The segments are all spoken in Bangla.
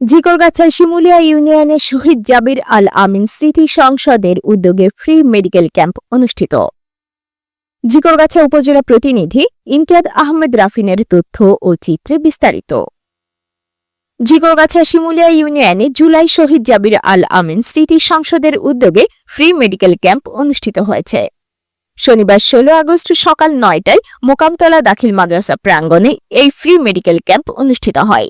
জিকরগাছায় শিমুলিয়া ইউনিয়নে শহীদ জাবির আল আমিন স্মৃতি সংসদের উদ্যোগে ফ্রি মেডিকেল ক্যাম্প অনুষ্ঠিত। জিকরগাছা উপজেলা প্রতিনিধি ইমতিয়াদ আহমেদ রাফিনের তথ্য ও চিত্রে বিস্তারিত। জিকরগাছা শিমুলিয়া ইউনিয়নে জুলাই শহীদ জাবির আল আমিন স্মৃতি সংসদের উদ্যোগে ফ্রি মেডিকেল ক্যাম্প অনুষ্ঠিত হয়েছে। শনিবার ষোলো আগস্ট সকাল নয়টায় মোকামতলা দাখিল মাদ্রাসা প্রাঙ্গণে এই ফ্রি মেডিকেল ক্যাম্প অনুষ্ঠিত হয়।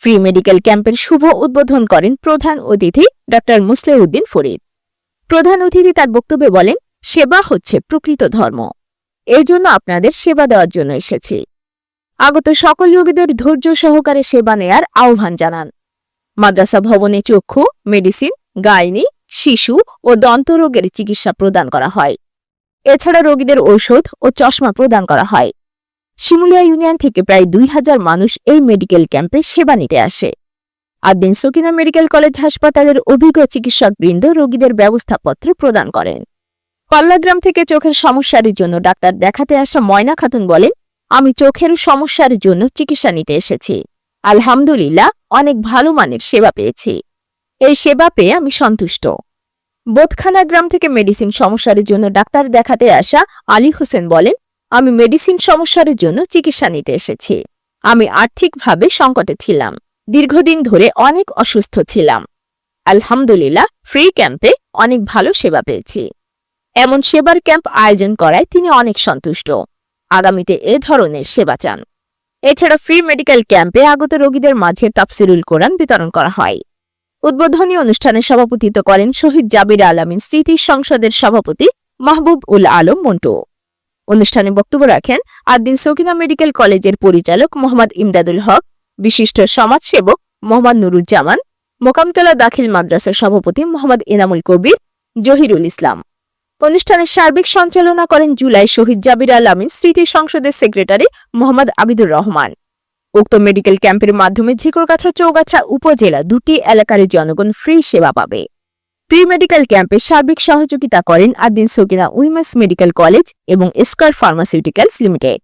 ফ্রি মেডিকেল ক্যাম্পের শুভ উদ্বোধন করেন প্রধান অতিথি ড মুসলেউদ্দিন ফরিদ। প্রধান অতিথি তার বক্তব্যে বলেন, সেবা হচ্ছে প্রকৃত ধর্ম। এর জন্য আপনাদের সেবা দেওয়ার জন্য এসেছি। আগত সকল রোগীদের ধৈর্য সহকারে সেবা নেয়ার আহ্বান জানান। মাদ্রাসা ভবনে চক্ষু, মেডিসিন, গাইনি, শিশু ও দন্তরোগের চিকিৎসা প্রদান করা হয়। এছাড়া রোগীদের ঔষধ ও চশমা প্রদান করা হয়। শিমুলিয়া ইউনিয়ন থেকে প্রায় দুই হাজার মানুষ এই মেডিকেল ক্যাম্পে সেবা নিতে আসে। আদিন সকিনা মেডিকেল কলেজ হাসপাতালের অভিজ্ঞ চিকিৎসকবৃন্দ রোগীদের ব্যবস্থাপত্র প্রদান করেন। পাল্লাগ্রাম থেকে চোখের সমস্যার জন্য ডাক্তার দেখাতে আসা ময়না খাতুন বলেন, আমি চোখের সমস্যার জন্য চিকিৎসা নিতে এসেছি। আলহামদুলিল্লাহ, অনেক ভালো মানের সেবা পেয়েছি। এই সেবা পেয়ে আমি সন্তুষ্ট। বোধখানা গ্রাম থেকে মেডিসিন সমস্যার জন্য ডাক্তার দেখাতে আসা আলী হোসেন বলেন আমি মেডিসিন সমস্যার জন্য চিকিৎসা নিতে এসেছি। আমি আর্থিকভাবে সংকটে ছিলাম। দীর্ঘদিন ধরে অনেক অসুস্থ ছিলাম। আলহামদুলিল্লাহ ফ্রি ক্যাম্পে অনেক ভালো সেবা পেয়েছি। এমন সেবার ক্যাম্প আয়োজন করায় তিনি অনেক সন্তুষ্ট। আগামীতে এ ধরনের সেবা চান। এছাড়া ফ্রি মেডিকেল ক্যাম্পে আগত রোগীদের মাঝে তাফসিরুল কোরআন বিতরণ করা হয়। উদ্বোধনী অনুষ্ঠানে সভাপতিত্ব করেন শহীদ জাবির আলামিন স্মৃতি সংসদের সভাপতি মাহবুব উল আলম মন্টু। অনুষ্ঠানে বক্তব্য রাখেন আদ্দিন সকিনা মেডিকেল কলেজের পরিচালক মোহাম্মদ ইমদাদুল হক, বিশিষ্ট সমাজসেবক মোহাম্মদ নুরুজ্জামান, মোকামতলা দাখিল মাদ্রাসার সভাপতি মোহাম্মদ এনামুল কবির, জহিরুল ইসলাম। অনুষ্ঠানের সার্বিক সঞ্চালনা করেন জুলাই শহীদ জাবির আলামিন স্মৃতি সংসদের সেক্রেটারি মোহাম্মদ আবিদুর রহমান। উক্ত মেডিকেল ক্যাম্পের মাধ্যমে ঝিকরগাছা চৌগাছা উপজেলা দুটি এলাকার জনগণ ফ্রি সেবা পাবে। প্রি মেডিকেল ক্যাম্পে সার্বিক সহযোগিতা করেন Ad-din Sakina women's medical college এবং স্কয়ার ফার্মাসিউটিক্যালস লিমিটেড।